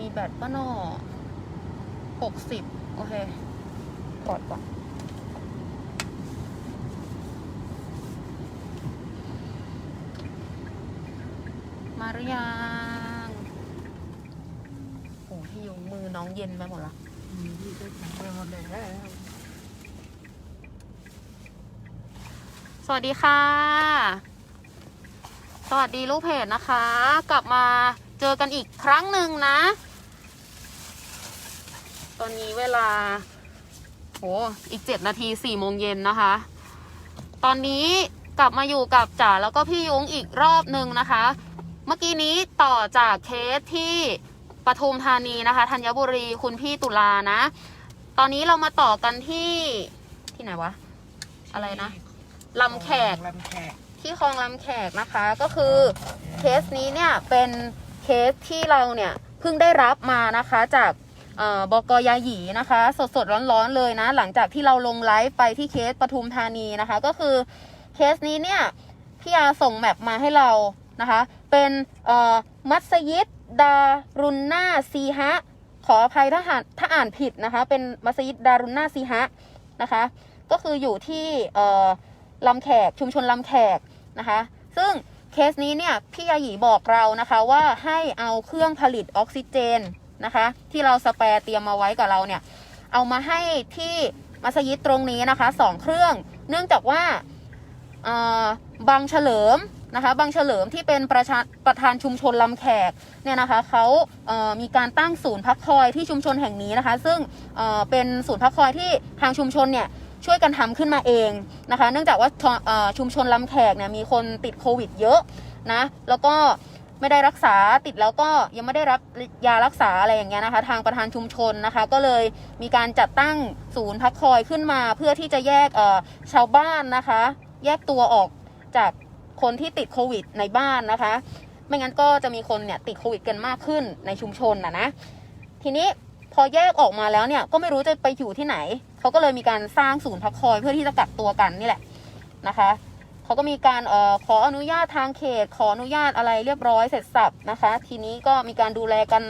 มีแบตป้าหนอหกสิบโอเค กดก่อนมาหรือยังโอ้พี่ยุงมือน้องเย็นไปหมดละอืมพี่ก็ทำไปหมดแล้ว สวัสดีค่ะ สวัสดีลูกเพจนะคะ กลับมาเจอกันอีกครั้งหนึ่งนะ ตอนนี้เวลาโหอีกเจ็ดนาทีสี่โมงเย็นนะคะ ตอนนี้กลับมาอยู่กับจ๋าแล้วก็พี่ยุ้งอีกรอบหนึ่งนะคะ เมื่อกี้นี้ต่อจากเคสที่ปทุมธานีนะคะธัญบุรีคุณพี่ตุลานะ ตอนนี้เรามาต่อกันที่ที่ไหนวะ อะไรนะลำแขกลำแขกที่คลองลำแขกนะคะก็คือเคสนี้เนี่ยเป็นเคสที่เราเนี่ยเพิ่งได้รับมานะคะจาก บกยาหยีนะคะสดสดๆร้อนๆเลยนะ หลังจากที่เราลงไลฟ์ไปที่เคสปทุมธานีนะคะ ก็คือเคสนี้เนี่ยพี่อาส่งแมปมาให้เรานะคะ เป็นมัสยิดดารุนนาซีฮะขออภัยถ้าอ่านถ้าอ่านผิดนะคะ เป็นมัสยิดดารุนนาซีฮะนะคะ ก็คืออยู่ที่ลำแขกชุมชนลำแขกนะคะ ซึ่งเคสนี้เนี่ยพี่ยาหยีบอกเรานะคะว่าให้เอาเครื่องผลิตออกซิเจน นะคะ ที่เราสแปร์เตรียมมาไว้กับเราเนี่ย เอามาให้ที่มัสยิดตรงนี้นะคะสองเครื่อง เนื่องจากว่าบางเฉลิมนะคะบางเฉลิมที่เป็นประประธานชุมชนลำแขกเนี่ยนะคะเขาเมีการตั้งศูนย์พักคอยที่ชุมชนแห่งนี้นะคะ ซึ่งเเป็นศูนย์พักคอยที่ทางชุมชนเนี่ยช่วยกันทำขึ้นมาเองนะคะ เนื่องจากว่าชุมชนลำแขกเนี่ยมีคนติดโควิดเยอะนะแล้วก็ ไม่ได้รักษาติดแล้วก็ยังไม่ได้รับยารักษาอะไรอย่างเงี้ยนะคะ ทางประธานชุมชนนะคะ ก็เลยมีการจัดตั้งศูนย์พักคอยขึ้นมา เพื่อที่จะแยกชาวบ้านนะคะ แยกตัวออกจากคนที่ติดโควิดในบ้านนะคะ ไม่งั้นก็จะมีคนเนี่ยติดโควิดกันมากขึ้นในชุมชนนะนะ ทีนี้พอแยกออกมาแล้วเนี่ยก็ไม่รู้จะไปอยู่ที่ไหน เขาก็เลยมีการสร้างศูนย์พักคอยเพื่อที่จะกักตัวกันนี่แหละนะคะ เขาก็มีการเอ่อขออนุญาตทางเขต ขออนุญาตอะไรเรียบร้อยเสร็จสับนะคะ ทีนี้ก็มีการดูแลกัน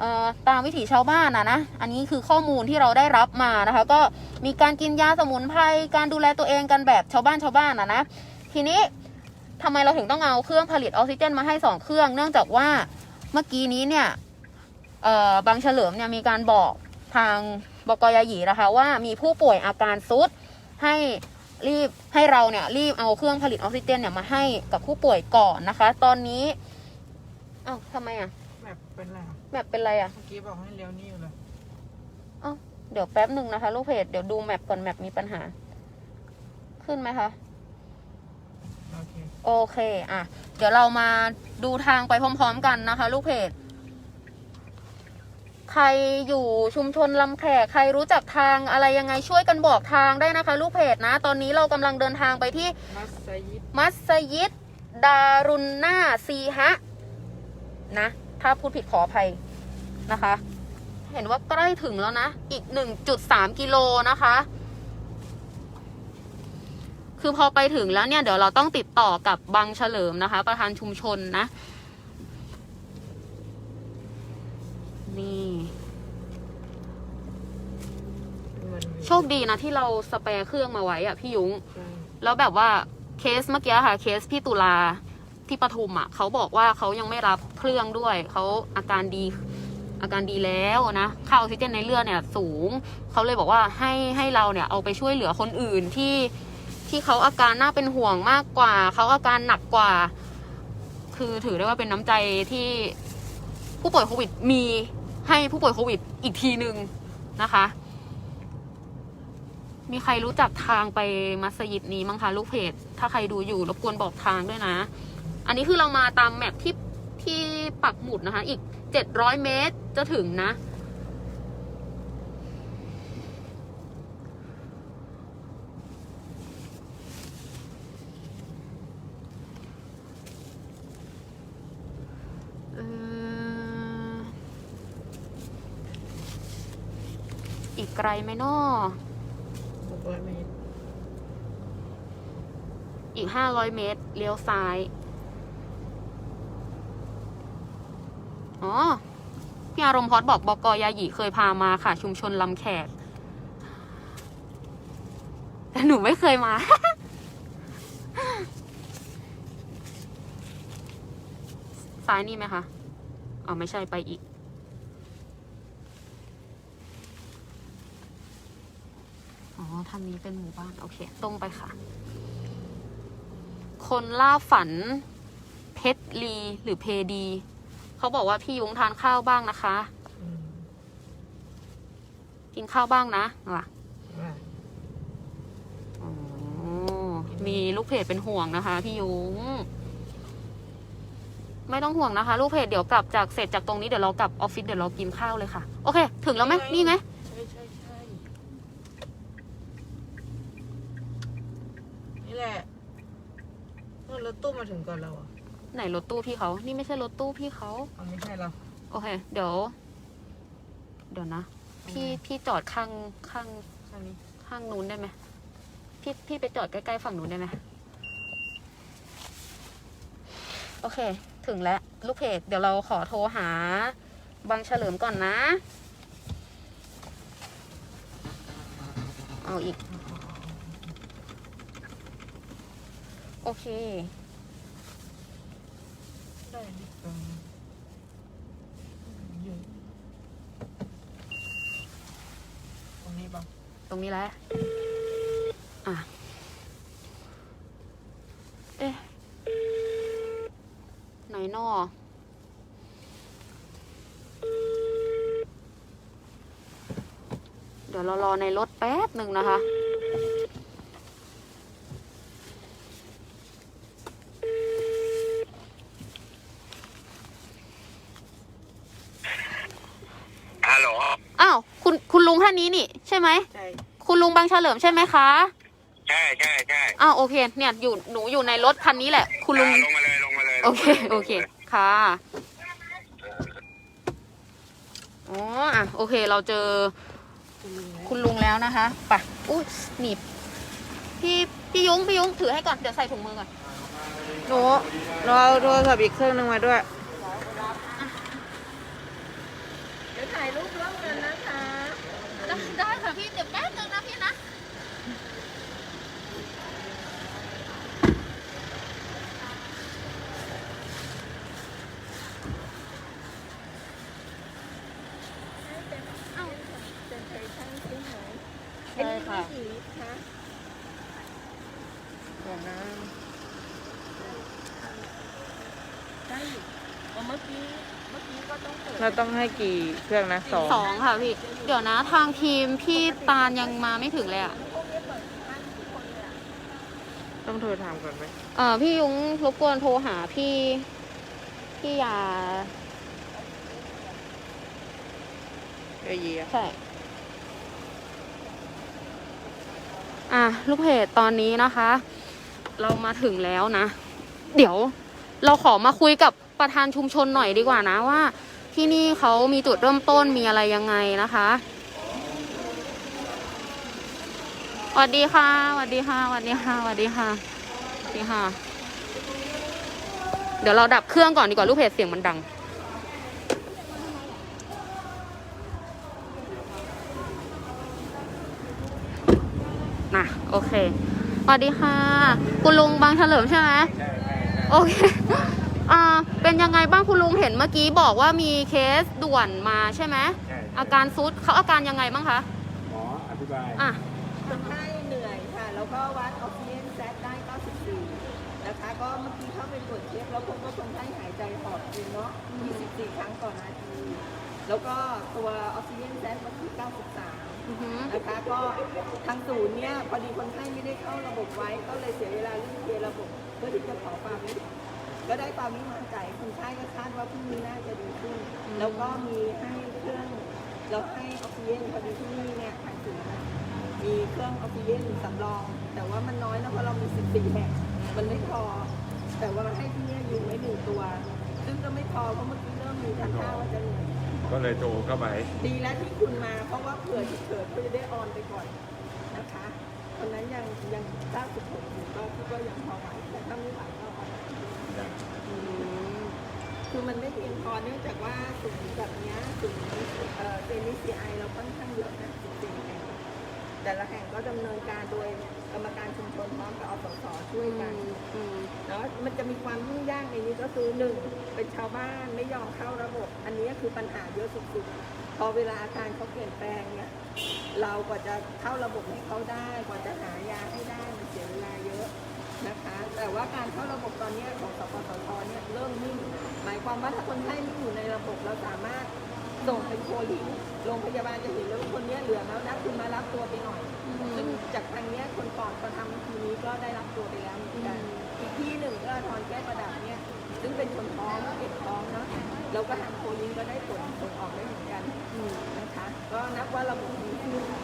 เอ่อตามวิถีชาวบ้านนะนะ อันนี้คือข้อมูลที่เราได้รับมานะคะ ก็มีการกินยาสมุนไพร การดูแลตัวเองกันแบบชาวบ้านชาวบ้านนะนะ ทีนี้ทำไมเราถึงต้องเอาเครื่องผลิตออกซิเจนมาให้สองเครื่อง เนื่องจากว่าเมื่อกี้นี้เนี่ยเอ่อบางเฉลิมเนี่ยมีการบอกทางบกยาหยีนะคะว่ามีผู้ป่วยอาการซุดให้ รีบให้เราเนี่ยรีบเอาเครื่องผลิตออกซิเจนเนี่ยมาให้กับผู้ป่วยก่อนนะคะ ตอนนี้อ้าวทำไมอะแบบเป็นไรแมปเป็นไรอะเมื่อกี้บอกให้เลี้ยวนี่อยู่เลยอ้าวเดี๋ยวแป๊บหนึ่งนะคะ ลูกเพจเดี๋ยวดูแมปก่อนแมปมีปัญหา ขึ้นไหมคะ โอเค โอเค อะ เดี๋ยวเรามาดูทางไปพร้อม ๆ กันนะคะ ลูกเพจ ใครอยู่ชุมชนลำแขกใครรู้จักทางอะไรยังไงช่วยกันบอกทางได้นะคะ ลูกเพจนะ ตอนนี้เรากำลังเดินทางไปที่มัสยิดมัสยิดดารุนนาซีฮะนะ ถ้าพูดผิดขออภัยนะคะ เห็นว่าใกล้ถึงแล้วนะ อีก 1.3 กิโลนะคะ คือพอไปถึงแล้วเนี่ย เดี๋ยวเราต้องติดต่อกับบังเฉลิมนะคะ ประธานชุมชนนะ นี่ มัน โชคดีนะที่เราสแปร์เครื่องมาไว้อะพี่ยุ้งใช่แล้วแบบว่าเคสเมื่อกี้ค่ะ เคสพี่ตุลาที่ปทุมอะเขาบอกว่าเขายังไม่รับเครื่องด้วยเขาอาการดีอาการดีแล้วนะค่าออกซิเจนในเลือดเนี่ยสูง เขาเลยบอกว่าให้ให้เราเนี่ยเอาไปช่วยเหลือคนอื่นที่ที่เขาอาการน่าเป็นห่วงมากกว่า เขาอาการหนักกว่า คือถือได้ว่าเป็นน้ำใจที่ผู้ป่วยโควิดมีให้ผู้ป่วยโควิดอีกทีหนึ่งนะคะ มีใครรู้จักทางไปมัสยิดนี้มั้งคะลูกเพจ ถ้าใครดูอยู่รบกวนบอกทางด้วยนะ อันนี้คือเรามาตามแมปที่ที่ปักหมุดนะคะ อีกเจ็ดร้อยเมตรจะถึงนะ อีกไกลไหมนาะ ร้อยเมตร อีกห้าร้อยเมตร เลี้ยวซ้าย อ๋อ พี่อารมณ์พอดบอกบกยาหยีเคยพามาค่ะ ชุมชนลำแขก แต่หนูไม่เคยมา ซ้ายนี่ไหมคะ อ๋อ ไม่ใช่ไปอีก อ๋อ ทางนี้เป็นหมู่บ้าน โอเค ตรงไปค่ะ คนล่าฝัน เพชรลีหรือเพดี เขาบอกว่าพี่ยุ้งทานข้าวบ้างนะคะอืมกินข้าวบ้างนะว่ะว่าอ๋อมีลูกเพจเป็นห่วงนะคะ พี่ยุ้งไม่ต้องห่วงนะคะ ลูกเพจเดี๋ยวกลับจากเสร็จจากตรงนี้เดี๋ยวเรากลับออฟฟิศเดี๋ยวเรากินข้าวเลยค่ะ โอเค ถึงแล้วไหมนี่ไง ใช่ใช่ใช่นี่แหละเมื่อรถตู้มาถึงก่อนเราอะไหนรถตู้พี่เขา นี่ไม่ใช่รถตู้พี่เขา เอาไม่ใช่เรา โอเค เดี๋ยว เดี๋ยวนะ พี่พี่จอดข้างข้างข้างนี้ ข้างนู้นได้ไหมพี่พี่ไปจอดใกล้ๆฝั่งนู้นได้ไหมโอเค ถึงแล้ว ลูกเพจเดี๋ยวเราขอโทรหา บางเฉลิมก่อนนะ เอาอีก โอเค ได้ดิตรงอยู่ตรงนี้ป่ะตรงนี้แหละ อะ เอ๊ะ ไหนนอเดี๋ยวเรารอในรถแป๊บหนึ่งนะคะ ฮัลโหล อ้าว คุณคุณลุงท่านนี้นี่ใช่ไหม ใช่คุณลุงบางเฉลิมใช่ไหมคะใช่ใช่ใช่อ้าวโอเค เนี่ยอยู่หนูอยู่ในรถคันนี้แหละ คุณลุงอ่าลงมาเลยลงมาเลยโอเคลงมาลยโอเค ค่ะ อ๋อ อะ โอเค เราเจอคุณลุงนะคุณลุงแล้วนะคะไปอุ้ยหนีบพี่ พี่ยุ้ง พี่ยุ้ง ถือให้ก่อน เดี๋ยวใส่ถุงมือก่อน หนูเราเอาโทรศัพท์อีกเครื่องหนึงมาด้วย เดี๋ยวถ่ายรูปร่วมกันนะคะ ได้ได้ค่ะพี่ เดี๋ยวแป๊บนึงนะพี่นะ ใช่ค่ะเดี๋ยวนะเราต้องให้กี่เครื่องนะสองสองค่ะพี่ เดี๋ยวนะทางทีมพี่ตาลยังมาไม่ถึงเลยอะ ต้องโทรถามก่อนไหมเอ่อพี่ยุ้งรบกวนโทรหาพี่พี่ยาเอ้ยยีอะใช่ อะลูกเพจตอนนี้นะคะ เรามาถึงแล้วนะ เดี๋ยวเราขอมาคุยกับประธานชุมชนหน่อยดีกว่านะว่า ที่นี่เขามีจุดเริ่มต้นมีอะไรยังไงนะคะสวัสดีค่ะสวัสดีค่ะสวัสดีค่ะสวัสดีค่ะสวัสดีค่ะ เดี๋ยวเราดับเครื่องก่อนดีกว่าลูกเพจเสียงมันดัง โอเคสวัสดีค่ะ คุณลุงบางเฉลิมใช่ไหมโอเคอ่าเป็นยังไงบ้างคุณลุงเห็นเมื่อกี้บอกว่ามีเคสด่วนมาใช่ไหมใช่อาการซุดเขาอาการยังไงบ้างคะหมออธิบายอะคนไข้เหนื่อยค่ะ แล้วก็วัดออกซิเจนแซดได้ 94 นะคะ ก็เมื่อกี้เข้าไปตรวจเช็คแล้วพบว่าคนไข้หายใจหอบจริงเนาะ24 ครั้งต่อนาที แล้วก็ตัวออกซิเจนแซดวัดที่93 อือหือ นะคะก็ทางศูนย์เนี่ยพอดีคนไข้ไม่ได้เข้าระบบไว้ ก็เลยเสียเวลาเรื่องเคลียร์ระบบเพื่อที่จะขอความวิก็ได้ความวิมั่นใจคนไข้ก็คาดว่าพรุ่งนี้น่าจะดีขึ้นแล้วก็มีให้เครื่องเราให้ออกซิเจนพอดีที่นี่เนี่ยทางศูนย์นะมีเครื่องออกซิเจนสำรอง แต่ว่ามันน้อยนะเพราะเรามี14แห่งมันไม่พอ แต่ว่าให้ที่เนี่ยอยู่ไว้หนึ่งตัว ซึ่งก็ไม่พอเพราะเมื่อกี้เริ่มมีท่าท่าว่าจะเหนื่อย ก็เลยโทรเข้าไป ดีแล้วที่คุณมาเพราะว่าเผื่อฉุกเฉินก็จะได้ออนไปก่อนนะคะคนนั้นยังยัง96อยู่ก็คิดว่ายังพอไหวแต่ถ้าไม่ไหวก็ออนอืมคือมันไม่เพียงพอเนื่องจากว่าศูนย์แบบเนี้ยศูนย์ DCI เราค่อนข้างเยอะนะ14แห่งแต่ละแห่งก็ดำเนินการโดย กรรมการชุมชนพร้อมกับอสสช่วยกันอืมแล้วมันจะมีความยุ่งยากในนี้ก็คือหนึ่งเป็นชาวบ้านไม่ยอมเข้าระบบ อันนี้คือปัญหาเยอะสุดๆ พอเวลาอาการเขาเปลี่ยนแปลงเนี่ยเรากว่าจะเข้าระบบให้เขาได้กว่าจะหายาให้ได้มันเสียเวลาเยอะนะคะ แต่ว่าการเข้าระบบตอนเนี้ยของสปสชเนี่ยเริ่มนิ่งหมายความว่าถ้าคนไข้ไม่อยู่ในระบบเราสามารถ ส่งเป็นโคลิงโรงพยาบาลจะเห็นแล้วาคนเนี้ยเหลือแล้วนะคุณมารับตัวไปหน่อย ซึ่งจากทางเนี้ยคนก่อนก็ทำทีนี้ก็ได้รับตัวไปแล้วเหมือนกันอีกที่หนึ่งก็ทอนแก้ประดับเนี่ย ซึ่งเป็นคนท้องเก็บท้องเนาะเราก็ทำโคลิงก็ได้ผลผลออกได้เหมือนกันนะคะ ก็นับว่าระบบดีขึ้นค่ะ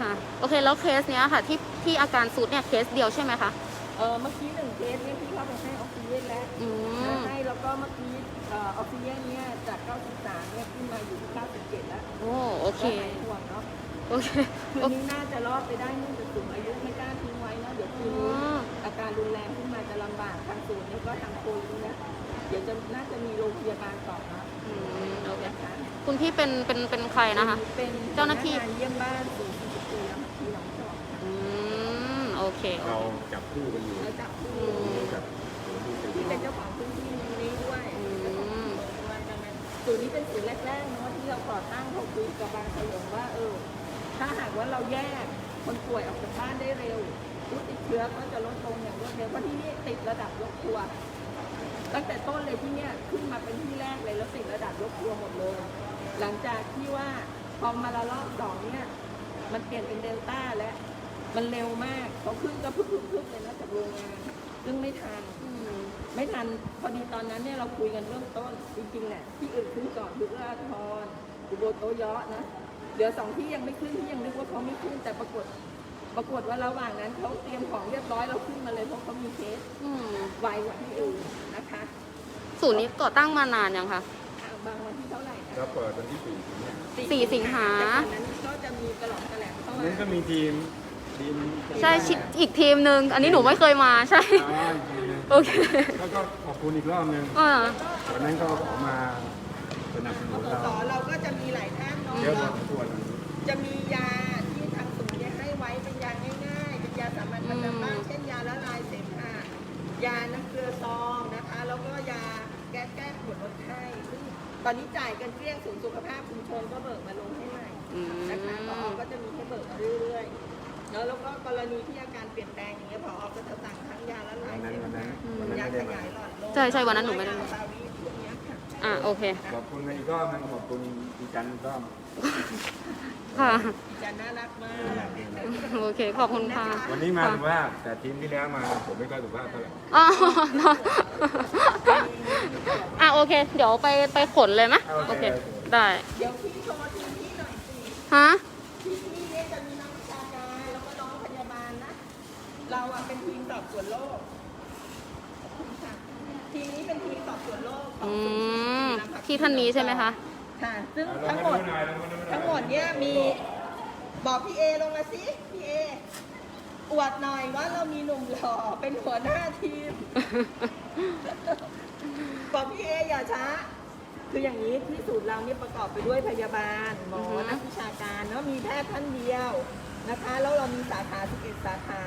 ค่ะโอเคแล้วเคสเนี้ยค่ะที่ที่อาการสุดเนี่ยเคสเดียวใช่ไหมคะเออเมื่อกี้หนึ่งเคสเนี่ยที่เข้าไปให้ออกซิเจนแล้วอืมให้แล้วก็เมื่อกี้เอ่อออกซิเจนเนี่ยจาก 93 เนี่ยขึ้นมาอยู่ที่ 97 แล้วโอ้โอเคก็หายห่วงเนาะโอเคคืนนี้น่าจะรอดไปได้เนื่องจากสูงอายุไม่กล้าทิ้งไว้นะเดี๋ยวคืนอ๋นี้ออาการรุนแรงขึ้นมาจะลำบากทางศูนย์เนี่ยก็ทางโควิดนะเดี๋ยวจะน่าจะมีโรงพยาบาลต่อนะอืมโอเคนะคะคุณพี่เป็นเป็นเป็นใครนะคะเป็นเจ้าหน้าที่ พกงเยี่ยมบ้านศูนย์สิบปีแล้วที่หนองจอกอืมโอเคโอเราเคจับคู่กันอยู่แล้วจับผู้อืม กับศูนย์ที่ที่เป็เป็นนเจ้าของพื้นที่นี้ด้วย อืม ศูนย์นี้เป็นศูนย์แรกๆเนาะที่เราก่อตั้งเขาคุยกับบางขยองว่าเออ ถ้าหากว่าเราแยกคนป่วยออกจากบ้านได้เร็วผู้ติดเชื้อก็จะลดลงอย่างรวดเร็วเพราะที่นี่ติดระดับยกครัวตั้งแต่ต้นเลยที่เนี่ยขึ้นมาเป็นที่แรกเลยแล้วติดระดับยกครัวหมดเลย หลังจากที่ว่าพอมาละลอกสองเนี่ยมันเปลี่ยนเป็นเดลต้าแล้วมันเร็วมากเขาขึ้นก็พึ่งพึ่งเลยนะจากโรงงานซึ่งไม่ทัน ไม่ทันพอดีตอนนั้นเนี่ยเราคุยกันเริ่มต้นจริงๆแหละที่อื่นขึ้นก่อนยุราธรอุโบโตยะนะเหลือสองที่ยังไม่ขึ้นที่ยังนึกว่าเขาไม่ขึ้นแต่ปรากฏปรากฏว่าระหว่างนั้นเขาเตรียมของเรียบร้อยเราขึ้นมาเลยเพราะเขามีเคสอืมไวกว่าที่อื่นนะคะศูนย์นี้ก่อตั้งมานานยังคะ อ่าบางวันที่เท่าไหร่นะเราเปิดวันที่สี่สิงหาสี่สิงหา แต่ก่อนนั้นก็จะมีกระหล่ำกระแหลมเข้ามานั้นก็มีทีมทีมใช่ชิอีกทีมหนึ่งอันนี้หนูไม่เคยมาใช่อ๋ออีกทีมหนึ่ง โอเคแล้วก็ขอบคุณอีกรอบหนึงอ่าวันนั้นก็ขอมาสนับสนุนสเราสเราก็จะมีหลายท่านเนาะเยอะพอสมควรจะมียาที่ทางศูนย์เนี่ยให้ไว้เป็นยาง่ายๆ เป็นยาสามัญประจำบ้านเช่นยาละลายเสมหะยาน้ำเกลือซองนะคะ แล้วก็ยาแก้แก้ปวดลดไข้ซึ่งตอนนี้จ่ายกันเกลี้ยงศูนย์สุขภาพชุมชนก็เบิกมาลงให้ใหม่อืมนะคะพอก็จะมีให้เบิกมาเรื่อยๆ แล้วแล้วก็กรณีที่อาการเปลี่ยนแปลงอย่างเงี้ยพอก็จะสั่งทั้งยาละลายเสมหะวันนั้นยาไม่ขได้มา ยายหลอดลมใช่ใช่วันนั้นหนูไม่ได้ยาฟาวิพวกเนี้ยค่ะ อ่าโอเค ขอบคุณอีกรอบหนึงขอบคุณอีจันทร์อีกรอบค่ะ จะน่ารักมากโอเค ขอบคุณค่ะวันนี้มาสุภาพแต่ทีมที่แล้วมาผมไม่ค่อยสุภาพเท่าไหร่อ๋ออะโอเค เดี๋ยวไปไปขนเลยไหมโอเค ได้ เดี๋ยวพี่โทรทีมนี้หน่อยสิฮะที่นี่เนี่ยจะมีนักวิชาการแล้วก็น้องพยาบาลนะ เราอะเป็นทีมสอบสวนโรคขอบคุณค่ะทีมนี้เป็นทีมสอบสวนโรคของอืศูนย์มฉีดวัคซีที่ท่านนี้ใช่ไหมคะ ค่ะ ซึ่งเอาลงทั้งหมมาดดูหน่อยลงมาดูหน่อยทั้งหมดเนี่ยมีบอกพี่เอลงมาสิพี่เออวดหน่อยว่าเรามีหนุ่มหล่อเป็นหัวหน้าทีม บอกพี่เออย่าช้า คืออย่างนี้ที่ศูนย์เราเนี่ยประกอบไปด้วยพยาบาลหมออือฮึ นักวิชาการเนาะมีแพทย์ท่านเดียวนะคะ แล้วเรามีสาขา11สาขา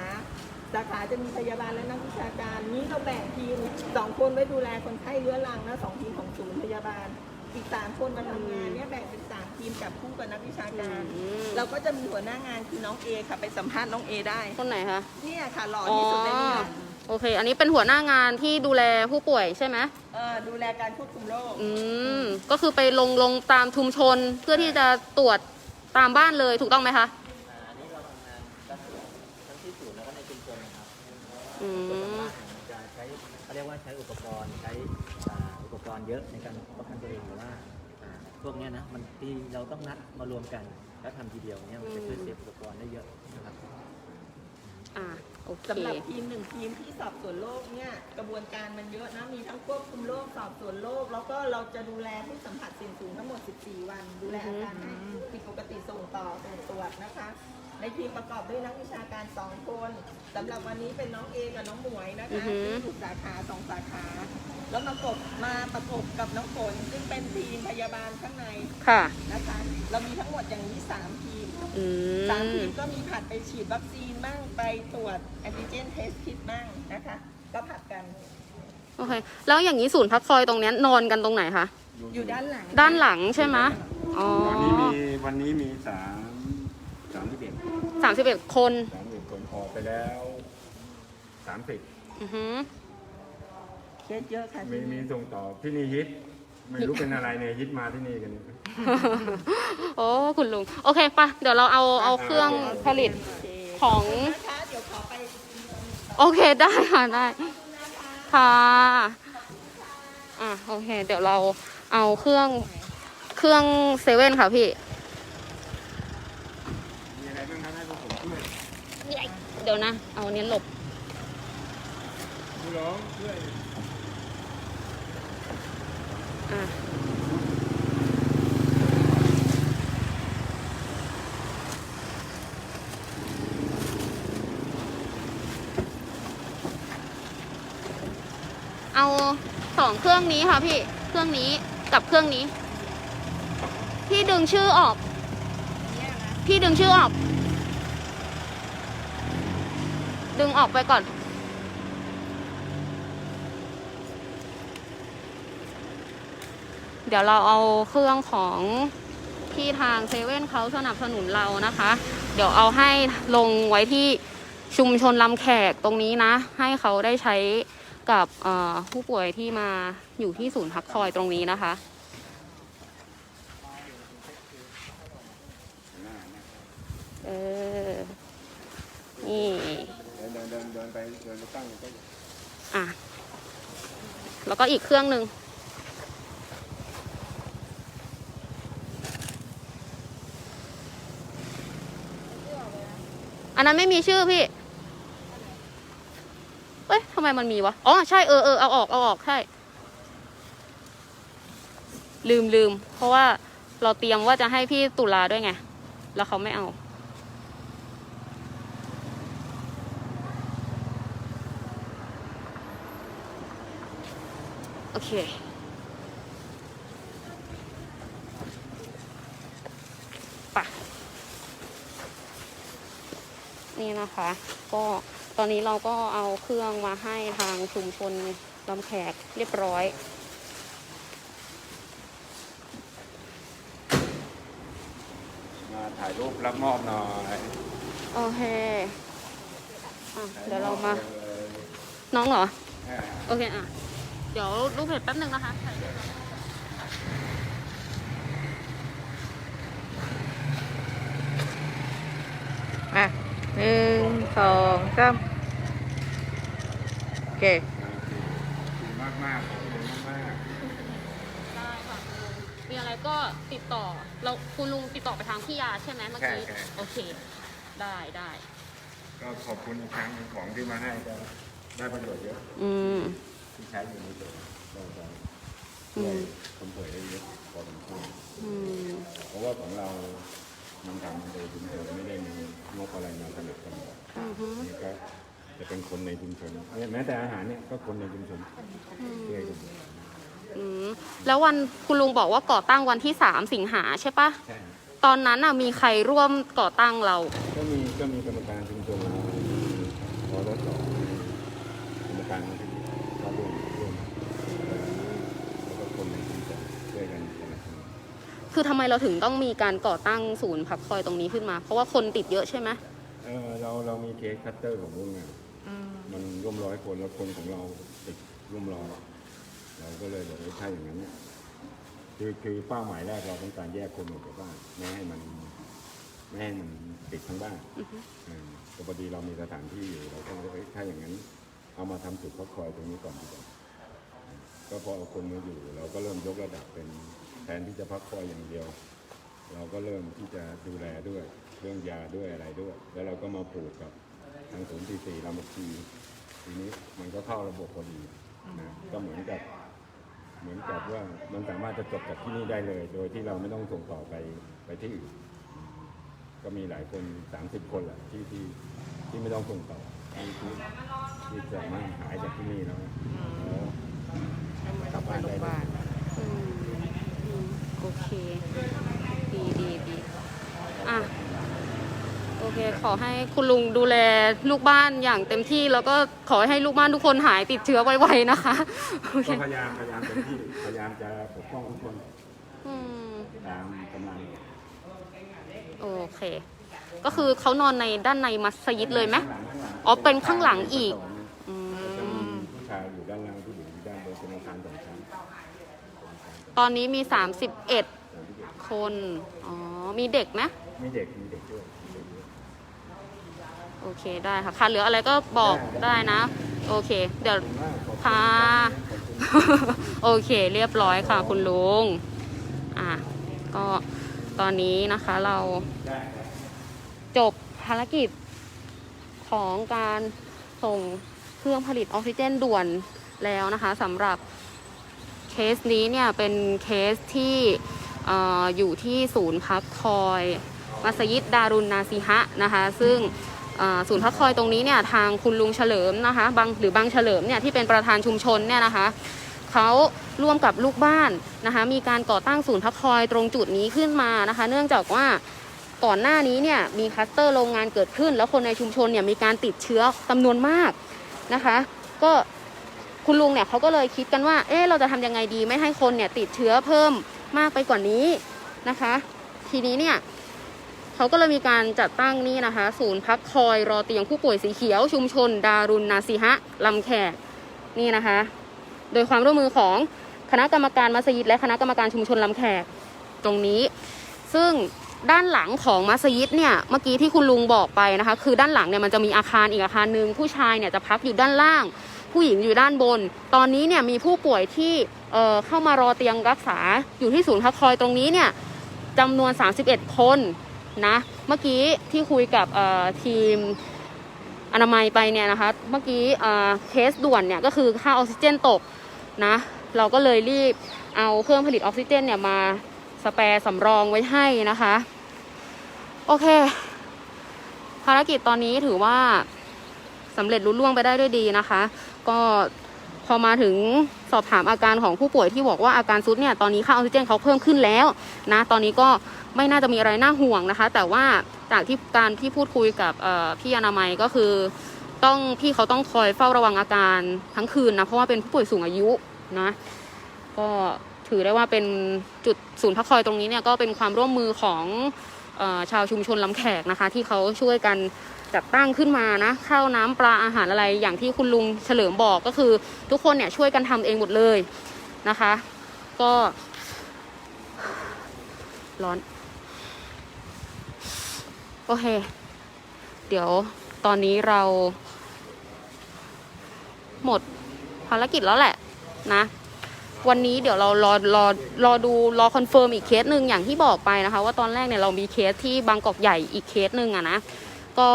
สาขาจะมีพยาบาลและนักวิชาการ นี้เราแบ่งทีมสองคนไว้ดูแลคนไข้เรื้อรังนะสองทีมของศูนย์พยาบาล อีกสามคนมาทำงานเนี่ยแบ่งเป็นสามทีมจับคู่กับนักวิชาการ อืม เราก็จะมีหัวหน้างานคือน้องเอค่ะไปสัมภาษณ์น้องเอได้ คนไหนคะเนี่ยค่ะหล่ออ๋อที่สุดในนี้โอเค อันนี้เป็นหัวหน้างานที่ดูแลผู้ป่วยใช่ไหมเออดูแลการควบคุมโรค อืม ก็คือไปลงลงตามชุมชนเพื่อที่จะตรวจตามบ้านเลยถูกต้องไหมคะ อืมจะใช้เขาเรียกว่าใช้อุปกรณ์ใช้อุปกรณ์เยอะในการป้องกันตัวเองหรือว่าพวกนี้นะมันที่เราต้องนัดมารวมกัน แล้วทำทีเดียวเนี้ยมันจะช่วยเซฟอุปกรณ์ได้เยอะนะครับอ่าโอเคสำหรับทีมหนึ่งทีมที่สอบสวนโรคเนี่ยกระบวนการมันเยอะนะมีทั้งควบคุมโรคสอบสวนโรคแล้วก็เราจะดูแลผู้สัมผัสเสี่ยงสูงทั้งหมด 14 วัน ดูแลอาการให้ผิดปกติส่งต่อส่งตรวจนะคะ ในทีมประกอบด้วยนักวิชาการ 2 คนสำหรับวันนี้เป็นน้องเอกับน้องหมวยนะอือคะฮึซึ่งอยู่สาขาสองสาขา แล้วมากบมาประกบกับน้องฝนซึ่งเป็นทีมพยาบาลข้างในค่ะ นะคะ เรามีทั้งหมดอย่างนี้สามทีมอืสามม ทีมก็มีผัดไปฉีดวัคซีนบ้างไปตรวจแอนติเจนเทสคิดบ้างนะคะ ก็ผัดกันโอเค แล้วอย่างนี้ศูนย์พักคอยตรงเนี้ยนอนกันตรงไหนคะ อยู่ด้านหลัง ด้านหลังใช่ไหมอ๋อ วันนี้มีวันนี้มีสามสามสิบเอ็ด สามสิบเอ็ดคนสามสิบคนออกไปแล้วสามสิบอือหือเคสเยอะค่ะมีที่มีนี่ส่งต่อที่นี่ฮิตไม่รู้เป็นอะไรเนี่ยฮิตมาที่นี่กันเนี่ย โอ้คุณลุง โอเคปะเดี๋ยวเราเอาเอาเครื่องผลิตโอเคของ นะคะเดี๋ยวขอไป โอเคได้ค่ะได้ค่ะอะโอเค เดี๋ยวเราเอาเครื่องเครื่องเซเว่นค่ะพี่ มีอะไรบ้างครับให้พวกผมช่วย เดี๋ยวนะ เอาอันนี้หลบผู้ร้องช่วยอะเอาสองเครื่องนี้ค่ะพี่ เครื่องนี้กับเครื่องนี้ พี่ดึงชื่อออก พี่ดึงชื่อออก ดึงออกไปก่อน เดี๋ยวเราเอาเครื่องของที่ทางเซเว่นเขาสนับสนุนเรานะคะ เดี๋ยวเอาให้ลงไว้ที่ชุมชนลำแขกตรงนี้นะ ให้เขาได้ใช้กับผู้ป่วยที่มาอยู่ที่ศูนย์พักคอยตรงนี้นะคะเออนี่ ดินเดินเดินไปเดินไปตั้งก็อะ แล้วก็อีกเครื่องหนึ่งอันนั้นไม่มีชื่อพี่ เอ้ยทำไมมันมีวะ อ๋อ ใช่ เออเออเอาออก เอาออก ใช่ ลืมลืม เพราะว่าเราเตรียมว่าจะให้พี่ตุลาด้วยไง แล้วเขาไม่เอา อเค ปะ นี่นะคะ ก็ตอนนี้เราก็เอาเครื่องมาให้ทางชุมชนลำแขกเรียบร้อย มาถ่ายรูปรับมอบหน่อยโอเคอะเดี๋ยวเรามาถ่ยอบเลยน้องเหรออ่าโอเคอะเดี๋ยวรูปเพจแป๊บหนึ่งนะคะถ่ายรูปก่อนอะหนึ่งสองสามโอเคมากมากๆขอบคุณมากได้ค่ะคุณลุงมีอะไรก็ติดต่อเราคุณลุงติดต่อไปทางพี่ยาใช่ไหมเมื่อกี้โอเค ได้ได้ๆก็ขอบคุณอีกครั้งหนึ่งของที่มาให้ก็ได้ประโยชน์เยอะ อืม ที่ใช้อยู่ในตัวเราจะอืช่วยมคนป่วยได้เยอะพอสมควรอืมเพราะว่าของเรามันทำโดยชุมชนไม่ได้มีงบอะไรมาสนับสนุนอือฮึนี่ก็จะเป็นคนในชุมชนเนี่ยแม้แต่อาหารเนี่ยก็คนในชุมชนช่วยกันอืมแล้ววันคุณลุงบอกว่าก่อตั้งวันที่สามสิงหาใช่ปะใช่ ตอนนั้นน่ะมีใครร่วมก่อตั้งเรา ก็มีก็มีกรรมการชุมชนเรามีพอรสกรรมการที่เขาร่วมร่วมแล้วก็คนในชุมชนช่วยกันสนับสนุน คือทำไมเราถึงต้องมีการก่อตั้งศูนย์พักคอยตรงนี้ขึ้นมา เพราะว่าคนติดเยอะใช่ไหมเออเราเรามีเคสคัตเตอร์ของโรงงานมันร่วมร้อยคนแล้วคนของเราติดร่วมร้อยเราก็เลยบอกว่าถ้าอย่างนั้นเนี่ยคือคือเป้าหมายแรกเราต้องการแยกคนออกจากบ้านไม่ให้มันไม่ให้มันติดทั้งบ้านเออแต่พอดีเรามีสถานที่อยู่เราก็เลยเอ้ยถ้าอย่างนั้น เอามาทำจุดพักคอยตรงนี้ก่อนดีกว่าก็พอเอาคนมาอยู่ เราก็เริ่มยกระดับเป็น แทนที่จะพักคอยอย่างเดียว เราก็เริ่มที่จะดูแลด้วยเรื่องยาด้วยอะไรด้วย แล้วเราก็มาผูกกับทางศูนย์ที่สี่รามาคีทีนี้มันก็เข้าระบบพอดีนะก็เหมือนกับเหมือนกับว่ามันสามารถจะจบจากที่นี่ได้เลย โดยที่เราไม่ต้องส่งต่อไปไปที่อื่น ก็มีหลายคนสามสิบคนแหละที่ที่ที่ไม่ต้องส่งต่อที่ที่ที่สามารถหายจากที่นี่แล้วแล้วกลับบ้านได้ เค ดีดีดีอะ โอเค ขอให้คุณลุงดูแลลูกบ้านอย่างเต็มที่ แล้วก็ขอให้ลูกบ้านทุกคนหายติดเชื้อไวๆนะคะ โอเค ก็พยายามพยายามเต็มที่พยายามจะปกป้องทุกคนอืม ตามกำลังโอเค ก็คือเขานอนในด้านในมัสยิดเลยไหม ข้างลังข้างหลังอ๋อเป็นข้างหลังอีกอื จะมี ม ผู้ชายอยู่ด้านล่างผู้หญิงอยู่ด้านบนเป็นอาคารสองชั้น ตอนนี้มี 31 คน อ๋อ มีเด็กไหมมีเด็กมีเด็กด้วยมีเด็กด้วยโอเคได้ค่ะค่ะเหลืออะไรก็บอกได้นะ โอเค เดี๋ยวขอบณมากขอบณค่ะขอบคุณโอเค เรียบร้อยค่ะ คุณลุง อะ ก็ตอนนี้นะคะเราจบภารกิจของการส่งเครื่องผลิตออกซิเจนด่วนแล้วนะคะสำหรับ เคสนี้เนี่ยเป็นเคสที่อออยู่ที่ศูนย์พักคอยมัสยิดดารุนนาซีฮะนะคะซึ่งศูนย์พักคอยตรงนี้เนี่ยทางคุณลุงเฉลิมนะคะบางหรือบางเฉลิมเนี่ยที่เป็นประธานชุมชนเนี่ยนะคะเขาร่วมกับลูกบ้านนะคะมีการก่อตั้งศูนย์พักคอยตรงจุดนี้ขึ้นมานะคะ เนื่องจากว่าก่อนหน้านี้เนี่ยมีคลัสเตอร์โรงงานเกิดขึ้น แล้วคนในชุมชนเนี่ยมีการติดเชื้อจำนวนมากนะคะ ก็ คุณลุงเนี่ยเขาก็เลยคิดกันว่า เอ๊ะเราจะทำยังไงดีไม่ให้คนเนี่ยติดเชื้อเพิ่มมากไปกว่านี้นะคะ ทีนี้เนี่ยเขาก็เลยมีการจัดตั้งนี่นะคะ ศูนย์พักคอยรอเตียงผู้ป่วยสีเขียว ชุมชน ดารุณนาซีฮะลำแขกนี่นะคะ โดยความร่วมมือของคณะกรรมการมัสยิดและคณะกรรมการชุมชนลำแขกตรงนี้ ซึ่งด้านหลังของมัสยิดเนี่ยเมื่อกี้ที่คุณลุงบอกไปนะคะ คือด้านหลังเนี่ยมันจะมีอาคารอีกอาคารหนึ่งผู้ชายเนี่ยจะพักอยู่ด้านล่าง ผู้หญิงอยู่ด้านบน ตอนนี้เนี่ยมีผู้ป่วยที่เเข้ามารอเตียงรักษาอยู่ที่ศูนย์พักคอยตรงนี้เนี่ยจำนวน 31 คนนะเมื่อกี้ที่คุยกับทีมอนามัยไปเนี่ยนะคะ เมื่อกี้เเคสด่วนเนี่ยก็คือค่าออกซิเจนตกนะ เราก็เลยรีบเอาเครื่องผลิตออกซิเจนเนี่ยมาสแปร์สำรองไว้ให้นะคะ โอเค ภารกิจตอนนี้ถือว่าสำเร็จลุล่วงไปได้ด้วยดีนะคะ ก็พอมาถึงสอบถามอาการของผู้ป่วยที่บอกว่าอาการซุดเนี่ยตอนนี้ค่าออกซิเจนเขาเพิ่มขึ้นแล้วนะตอนนี้ก็ไม่น่าจะมีอะไรน่าห่วงนะคะ แต่ว่าจากที่การที่พูดคุยกับพี่อนามัยก็คือ ต้องพี่เขาต้องคอยเฝ้าระวังอาการทั้งคืนนะเพราะว่าเป็นผู้ป่วยสูงอายุนะก็ถือได้ว่าเป็นจุดศูนย์พักคอยตรงนี้เนี่ยก็เป็นความร่วมมือของอชาวชุมชนลำแขกนะคะ ที่เขาช่วยกัน จัดตั้งขึ้นมานะข้าวน้ำปลาอาหารอะไรอย่างที่คุณลุงเฉลิมบอกก็คือ ทุกคนเนี่ยช่วยกันทำเองหมดเลยนะคะ ก็ร้อน โอเค เดี๋ยวตอนนี้เรา หมดภารกิจแล้วแหละนะวันนี้เดี๋ยวเรารอรอรอดูรอคอนเฟิร์มอีกเคสหนึ่งอย่างที่บอกไปนะคะ ว่าตอนแรกเนี่ยเรามีเคสที่บางกอกใหญ่อีกเคสหนึ่งอะนะ ก็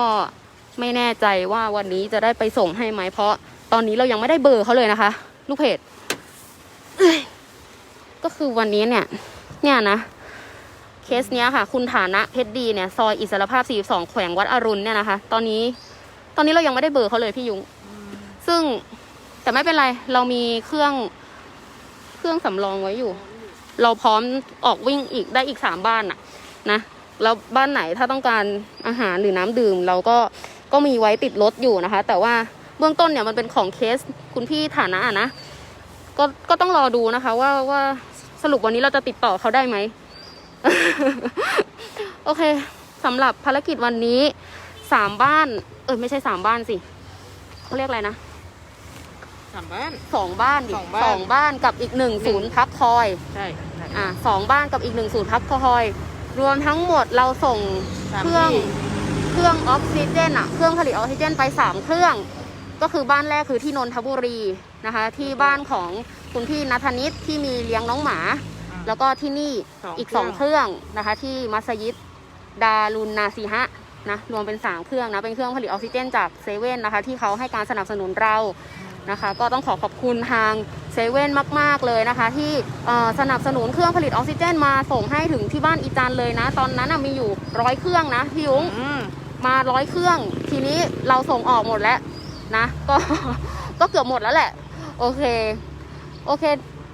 ไม่แน่ใจว่าวันนี้จะได้ไปส่งให้ไหมเพราะตอนนี้เรายังไม่ได้เบอร์เขาเลยนะคะ ลูกเพจก็คือวันนี้เนี่ย เนี่ยนะ เคสเนี้ยค่ะ คุณฐานะเพชรดีเนี่ยซอยอิสรภาพ 42 แขวงวัดอรุณเนี่ยนะคะ ตอนนี้ ตอนนี้เรายังไม่ได้เบอร์เขาเลยพี่ยุงซึ่งแต่ไม่เป็นไร เรามีเครื่องเครื่องสำรองไว้อยู่ เราพร้อมออกวิ่งอีกได้อีกสามบ้านน่ะนะ แล้วบ้านไหนถ้าต้องการอาหารหรือน้ำดื่ม เราก็ก็มีไว้ติดรถอยู่นะคะ แต่ว่าเบื้องต้นเนี่ยมันเป็นของเคสคุณพี่ฐานะอะนะก็ก็ต้องรอดูนะคะ ว่าว่าสรุปวันนี้เราจะติดต่อเขาได้ไหมโอเคสำหรับภารกิจวันนี้สามบ้าน เออไม่ใช่สามบ้านสิเขาเรียกอะไรนะสามบ้านสองบ้านดิสองบ้านสองบ้านกับอีกหนึ่งศูนย์พักคอยใช่ใช่ อ่าสองบ้านกับอีกหนึ่งศูนย์พักคอย รวมทั้งหมดเราส่งสามเครื่องที่ เครื่องออกซิเจนอะเครื่องผลิตออกซิเจนไปสามเครื่อง ก็คือบ้านแรกคือที่นนทบุรีนะคะ ที่บ้านของคุณพี่นัทนิตที่มีเลี้ยงน้องหมาแล้วก็ที่นี่สองอีกเครื่สององเครื่องนะคะ ที่มัสยิดดารุนนาซีฮะนะรวมเป็นสามเครื่องนะเป็นเครื่องผลิตออกซิเจนจากเซเว่นนะคะ ที่เขาให้การสนับสนุนเรานะคะ ก็ต้องขอขอบคุณทาง เซเว่นมาก ๆ เลยนะคะ ที่เอ่อสนับสนุนเครื่องผลิตออกซิเจนมาส่งให้ถึงที่บ้านอีจันเลยนะ ตอนนั้นนะมีอยู่ร้อยเครื่องนะพี่ยุ้งอืมมาร้อยเครื่อง ทีนี้เราส่งออกหมดแล้วนะ ก็ก็เกือบหมดแล้วแหละ โอเค โอเค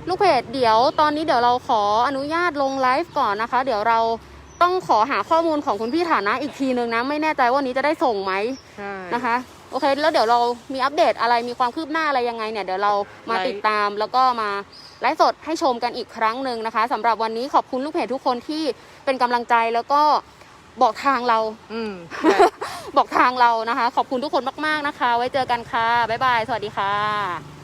ลูกเพจเดี๋ยวตอนนี้เดี๋ยวเราขออนุญาตลงไลฟ์ก่อนนะคะ เดี๋ยวเราต้องขอหาข้อมูลของคุณพี่ฐานะอีกทีนึงนะ ไม่แน่ใจว่าวันนี้จะได้ส่งไหมใช่นะคะ โอเค แล้วเดี๋ยวเรามีอัปเดตอะไรมีความคืบหน้าอะไรยังไงเนี่ยเดี๋ยวเรามาไลฟ์ติดตามแล้วก็มาไลฟ์สดให้ชมกันอีกครั้งหนึ่งนะคะสำหรับวันนี้ขอบคุณลูกเพจทุกคนที่เป็นกำลังใจแล้วก็บอกทางเรา อืมบอกทางเรานะคะ ขอบคุณทุกคนมาก ๆ นะคะ ไว้เจอกันค่ะ บ๊ายบาย สวัสดีค่ะ